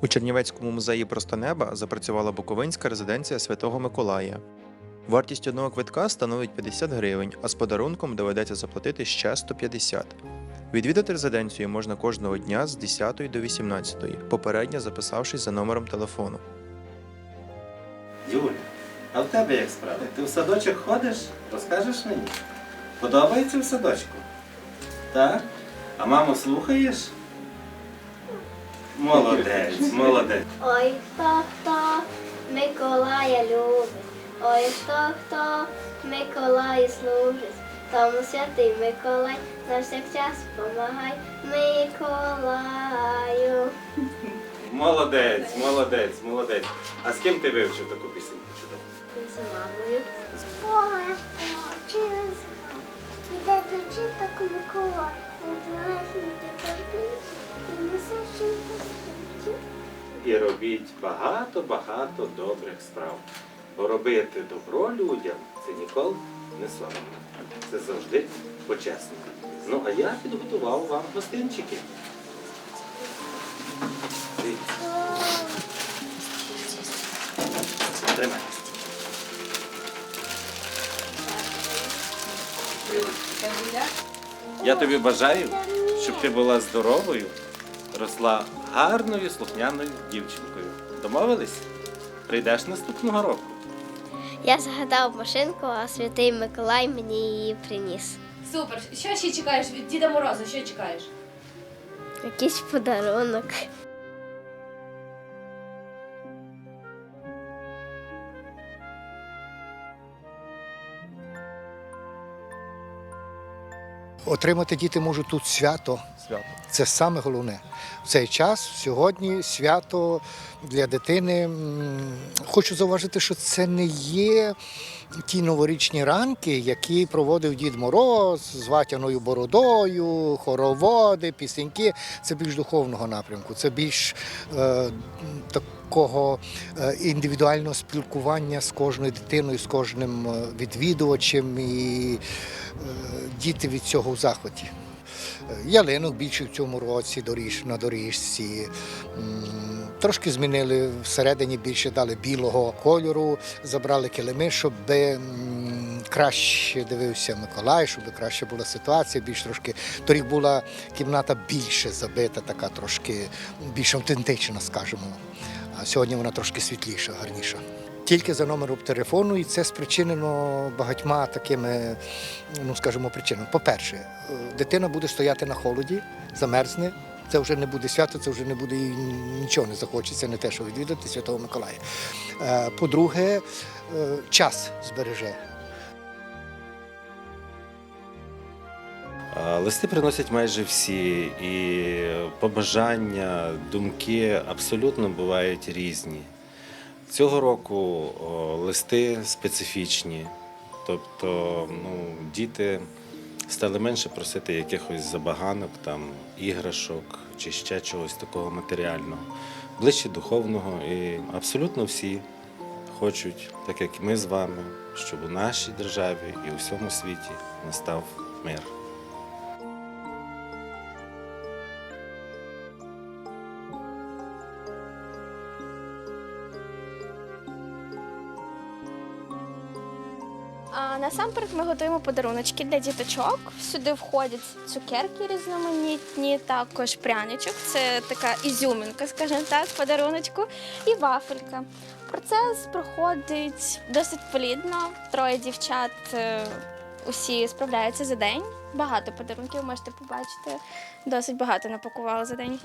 У Чернівецькому музеї Просто неба запрацювала Буковинська резиденція Святого Миколая. Вартість одного квитка становить 50 гривень, а з подарунком доведеться заплатити ще 150. Відвідати резиденцію можна кожного дня з 10 до 18, попередньо записавшись за номером телефону. Юля, а в тебе як справи? Ти в садочок ходиш? Розкажеш мені? Подобається в садочку? Так? А маму слухаєш? Молодець, молодець. Ой, хто хто Миколая любить, ой, хто хто Миколаю служить, тому святий Миколай на всякчас помагай Миколаю. Молодець, молодець, молодець. А з ким ти вивчив таку чудову? З мамою. Ой, через іде до читок Миколай, І робіть багато-багато добрих справ. Бо робити добро людям це ніколи не соромно. Це завжди почесно. Ну, а я підготував вам гостинчики. Тримай. Я тобі бажаю, щоб ти була здоровою, росла гарною слухняною дівчинкою. Домовились? Прийдеш наступного року. Я згадав машинку, а святий Миколай мені її приніс. Супер. Що ще чекаєш від Діда Мороза? Що чекаєш? Якийсь подарунок. Отримати діти можуть тут свято. Свято. Це саме головне. В цей час сьогодні свято для дитини. Хочу зауважити, що це не є ті новорічні ранки, які проводив Дід Мороз з ватяною бородою, хороводи, пісеньки. Це більш духовного напрямку, це більш е, такого е, індивідуального спілкування з кожною дитиною, з кожним е, відвідувачем. І е, діти від цього в захваті. Ялинок більше в цьому році доріж, на доріжці. Трошки змінили всередині більше дали білого кольору, забрали килими, щоб краще дивився Миколай, щоб краще була ситуація, більш трошки. Торік була кімната більше забита, така трошки більш автентична, скажімо. А сьогодні вона трошки світліша, гарніша. Тільки за номером телефону, і це спричинено багатьма такими, ну скажімо, причинами. По-перше, е, дитина буде стояти на холоді, замерзне. Це вже не буде свято, це вже не буде і нічого не захочеться, не те, що відвідати Святого Миколая. Е, По-друге, е, час збереже. Листи приносять майже всі, і побажання, думки абсолютно бувають різні. Цього року листи специфічні, тобто ну, діти стали менше просити якихось забаганок, там, іграшок чи ще чогось такого матеріального, ближче духовного. І абсолютно всі хочуть, так як ми з вами, щоб у нашій державі і у всьому світі настав мир. А насамперед ми готуємо подаруночки для діточок. Сюди входять цукерки різноманітні, також пряничок. Це така ізюмінка, скажімо так, подаруночку, і вафелька. Процес проходить досить плідно. Троє дівчат е, усі справляються за день. Багато подарунків можете побачити. Досить багато напакували за день.